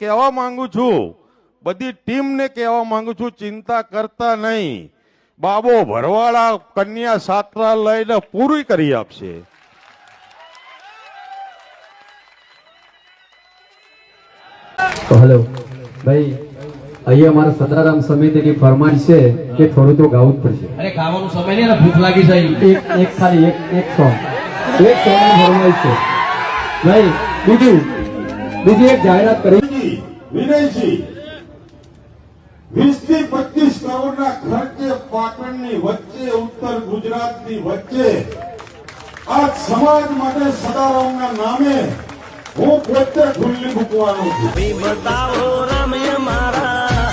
કહેવા માંગુ છું. બધી ટીમને કહેવા માંગુ છું ચિંતા કરતા નહીં. બાબો ભરવાડા કન્યા સાત્રા લઈને પૂરી કરી આપશે. હેલો ભાઈ અહીંયા અમારા સદારામ સમિતિની ફરમાન છે કે થોડું તો ગાવું જ પડશે. અરે ખાવાનું સમય નહીં ભૂખ લાગી જાય એક એક ખાલી એક એક સોંગ એક સોંગ ફરમાઈશ છે. ભાઈ બીજું બીજી એક જાહેરાત કરી વિનયજી વીસ થી પચીસ કરોડના ખર્ચે પાટણની વચ્ચે ઉત્તર ગુજરાતની વચ્ચે આ સમાજ માટે સદારામના નામે હું પોતે ખુલ્લી મૂકવાનો છું બતાવો રમય મારા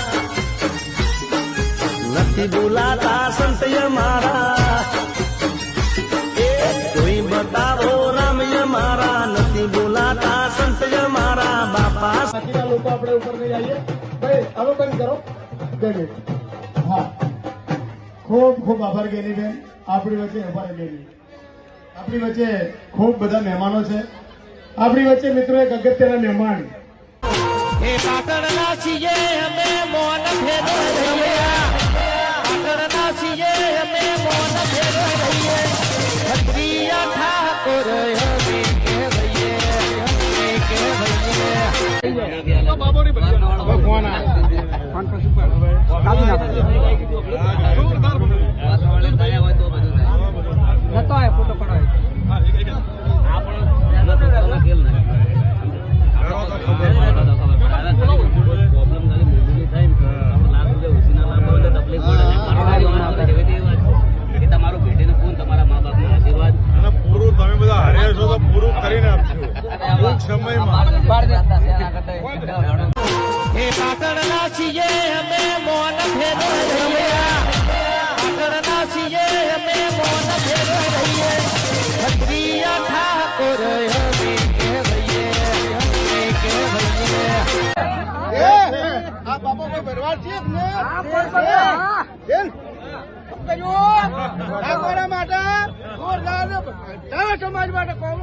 નથી બોલાતા સંતય મારા બાકીના લોકો આપણે ઉપર નહીં આવીએ. ભાઈ અવલોકન કરો. બે હા. ખૂબ ખૂબ આભાર ગેનીબેન આપણી વચ્ચે આભાર ગેલી આપણી વચ્ચે ખૂબ બધા મહેમાનો છે. આપણી વચ્ચે મિત્રો એક અગત્યના મહેમાન. એ પાટણના છીએ અમે મોન ફેરો કહેવાઈએ તમારું ભેટીને ફોન તમારા મા બાપના આશીર્વાદ. પૂરું તમે બધા હારે છો તો પૂરું કરીને સમયમાં એ પાટણના છીએ અમે મોન ફેરો પાટણના છીએ અમે મોન ફેરો રહીએ ખત્રીયા ઠાકોર બાપા કોઈ ભરવાડ છે ને કર્યું આ સમાજ માટે કોમ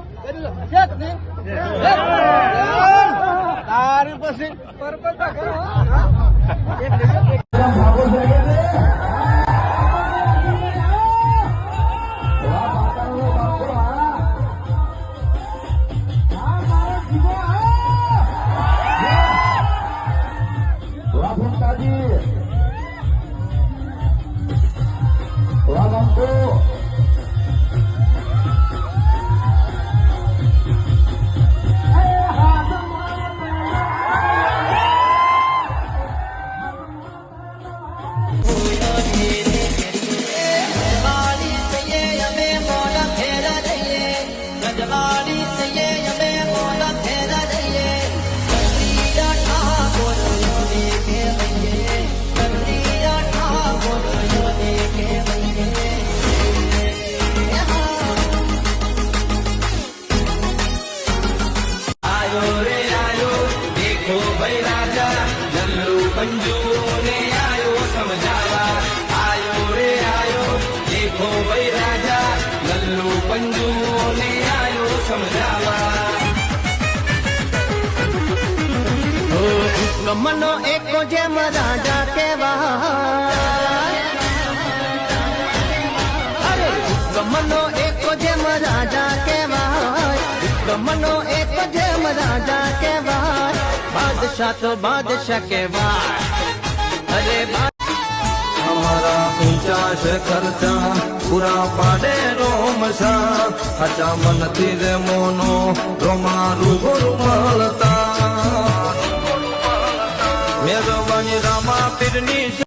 તારી પછી લલ્લુ પંજુઓને આયો સમજાવા આયો રે આયો દેખો ભાઈ રાજા લલ્લુ પંજુઓને આયો સમજાવા મનો એકો જેમ રાજા કેવા અરે મનો એકો જેમ રાજા કેવાય મનો એકો જેમ રાજા કેવાય બાદશાહ તો બાદશાહ કેવા અરે અમારા ઊંચાશ કરતા પૂરા પાડે રોમસા હચા મનથી રે મોનો રોમા રૂ મળતા